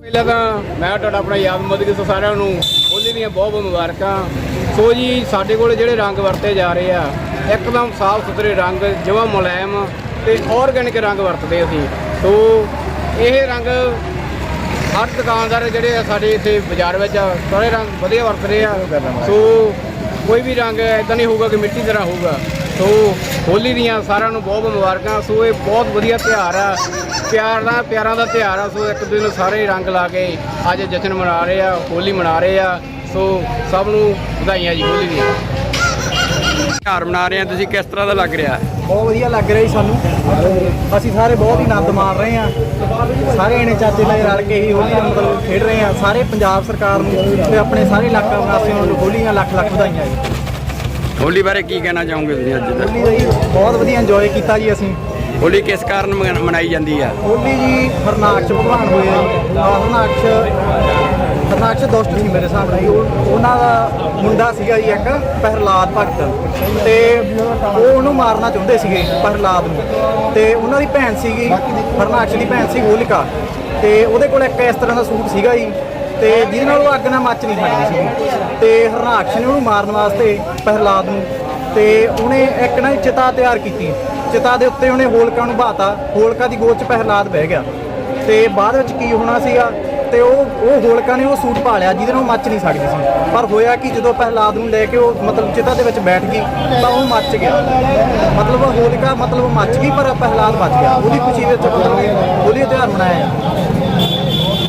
ਪਹਿਲਾਂ ਤਾਂ ਮੈਂ ਤੁਹਾਡਾ ਆਪਣਾ ਯਾਦ ਮਦਦ ਸੋ ਸਾਰਿਆਂ ਨੂੰ। ਹੋਲੀ ਦੀਆਂ ਬਹੁਤ ਬਹੁਤ ਮੁਬਾਰਕਾਂ। ਸੋ ਜੀ, ਸਾਡੇ ਕੋਲ ਜਿਹੜੇ ਰੰਗ ਵਰਤੇ ਜਾ ਰਹੇ ਆ, ਇੱਕਦਮ ਸਾਫ਼ ਸੁਥਰੇ ਰੰਗ, ਜਮਾਂ ਮੁਲਾਇਮ ਤੇ ਆਰਗੈਨਿਕ ਰੰਗ ਵਰਤਦੇ ਅਸੀਂ। ਸੋ ਇਹ ਰੰਗ ਹਰ ਦੁਕਾਨਦਾਰ ਜਿਹੜੇ ਆ, ਸਾਡੇ ਇੱਥੇ ਬਾਜ਼ਾਰ ਵਿੱਚ ਸਾਰੇ ਰੰਗ ਵਧੀਆ ਵਰਤ ਰਹੇ ਆ। ਸੋ ਕੋਈ ਵੀ ਰੰਗ ਇਦਾਂ ਨਹੀਂ ਹੋਊਗਾ ਕਿ ਮਿੱਟੀ ਤਰ੍ਹਾਂ ਹੋਊਗਾ। ਸੋ ਹੋਲੀ ਦੀਆਂ ਸਾਰਿਆਂ ਨੂੰ ਬਹੁਤ ਮੁਬਾਰਕਾਂ। ਸੋ ਇਹ ਬਹੁਤ ਵਧੀਆ ਤਿਉਹਾਰ ਆ। ਪਿਆਰ ਦਾ ਪਿਆਰਾਂ ਦਾ ਤਿਉਹਾਰ ਆ। ਸੋ ਇੱਕ ਦੂਜੇ ਨੂੰ ਸਾਰੇ ਰੰਗ ਲਾ ਕੇ ਅੱਜ ਜਸ਼ਨ ਮਨਾ ਰਹੇ ਆ ਹੋਲੀ ਮਨਾ ਰਹੇ ਆ। ਸੋ ਸਭ ਨੂੰ ਵਧਾਈਆਂ ਜੀ ਹੋਲੀ ਦੀਆਂ। ਤਿਉਹਾਰ ਮਨਾ ਰਹੇ ਆ। ਤੁਸੀਂ ਕਿਸ ਤਰ੍ਹਾਂ ਦਾ ਲੱਗ ਰਿਹਾ? ਬਹੁਤ ਵਧੀਆ ਲੱਗ ਰਿਹਾ ਜੀ ਸਾਨੂੰ। ਅਸੀਂ ਸਾਰੇ ਬਹੁਤ ਹੀ ਆਨੰਦ ਮਾਣ ਰਹੇ ਹਾਂ ਸਾਰੇ ਇਹਨੇ ਚਾਚੇ ਲਈ ਰਲ ਕੇ ਹੀ ਹੋਲੀ ਮਤਲਬ ਖੇਡ ਰਹੇ ਹਾਂ ਸਾਰੇ ਪੰਜਾਬ ਸਰਕਾਰ ਨੂੰ ਤੇ ਆਪਣੇ ਸਾਰੇ ਇਲਾਕਾ ਵਾਸੀਆਂ ਨੂੰ ਹੋਲੀਆਂ ਲੱਖ ਲੱਖ ਵਧਾਈਆਂ ਜੀ। ਹੋਲੀ ਬਾਰੇ ਕੀ ਕਹਿਣਾ ਚਾਹੋਗੇ ਤੁਸੀਂ ਅੱਜ ਦਾ? ਹੋਲੀ ਦਾ ਜੀ ਬਹੁਤ ਵਧੀਆ ਇੰਜੋਏ ਕੀਤਾ ਜੀ ਅਸੀਂ। ਹੋਲੀ ਕਿਸ ਕਾਰਨ ਮਨਾ- ਮਨਾਈ ਜਾਂਦੀ ਆ? ਹੋਲੀ ਜੀ ਹਰਨਾਕਸ਼ ਭਗਵਾਨ ਹੋਏ ਆ। ਜੀ ਆਹ ਹਰਨਾਕਸ਼ ਹਰਨਾਕਸ਼ ਦੋਸਤ ਸੀ ਮੇਰੇ ਹਿਸਾਬ ਨਾਲ ਜੀ। ਉਹ ਉਹਨਾਂ ਦਾ ਮੁੰਡਾ ਸੀਗਾ ਜੀ ਇੱਕ ਪ੍ਰਹਲਾਦ ਭਗਤ। ਤੇ ਉਹ ਉਹਨੂੰ ਮਾਰਨਾ ਚਾਹੁੰਦੇ ਸੀਗੇ ਪ੍ਰਹਲਾਦ ਨੂੰ। ਤੇ ਉਹਨਾਂ ਦੀ ਭੈਣ ਸੀਗੀ ਹਰਨਾਕਸ਼ ਦੀ ਭੈਣ ਸੀ ਹੋਲਿਕਾ ਤੇ ਉਹਦੇ ਕੋਲ ਇੱਕ ਇਸ ਤਰ੍ਹਾਂ ਦਾ ਸੂਟ ਸੀਗਾ ਜੀ। ਤੇ ਜਿਹਦੇ ਨਾਲ ਉਹ ਅੱਗ ਨਾਲ ਮੱਚ ਨਹੀਂ ਸਕਦੀ ਸੀ ਤੇ ਹਰਨਾਕਸ਼ ਨੇ ਉਹਨੂੰ ਮਾਰਨ ਵਾਸਤੇ ਪ੍ਰਹਿਲਾਦ ਨੂੰ ਤੇ ਉਹਨੇ ਇੱਕ ਨਾ ਚਿਤਾ ਤਿਆਰ ਕੀਤੀ। ਚਿਤਾ ਦੇ ਉੱਤੇ ਉਹਨੇ ਹੋਲਕਾ ਨੂੰ ਬਾਤਾ ਹੋਲਕਾ ਦੀ ਗੋਦ 'ਚ ਪ੍ਰਹਲਾਦ ਬਹਿ ਗਿਆ। ਤੇ ਬਾਅਦ ਵਿੱਚ ਕੀ ਹੋਣਾ ਸੀਗਾ? ਤੇ ਉਹ ਉਹ ਹੋਲਕਾ ਨੇ ਉਹ ਸੂਟ ਪਾ ਲਿਆ ਜਿਹਦੇ ਨਾਲ ਮੱਚ ਨਹੀਂ ਸਕਦੀ ਸੀ। ਪਰ ਹੋਇਆ ਕਿ? ਜਦੋਂ ਪ੍ਰਹਲਾਦ ਨੂੰ ਲੈ ਕੇ ਉਹ ਮਤਲਬ ਚਿਤਾ ਦੇ ਵਿੱਚ ਬੈਠ ਗਈ, ਤਾਂ ਉਹ ਮੱਚ ਗਿਆ। ਮਤਲਬ ਹੋਲਕਾ ਮਤਲਬ ਮੱਚ ਗਈ, ਪਰ ਪਹਿਲਾਦ ਬਚ ਗਿਆ। ਉਹਦੀ ਖੁਸ਼ੀ ਵਿੱਚ ਮਤਲਬ ਹੋਲੀ ਦਾ ਤਿਉਹਾਰ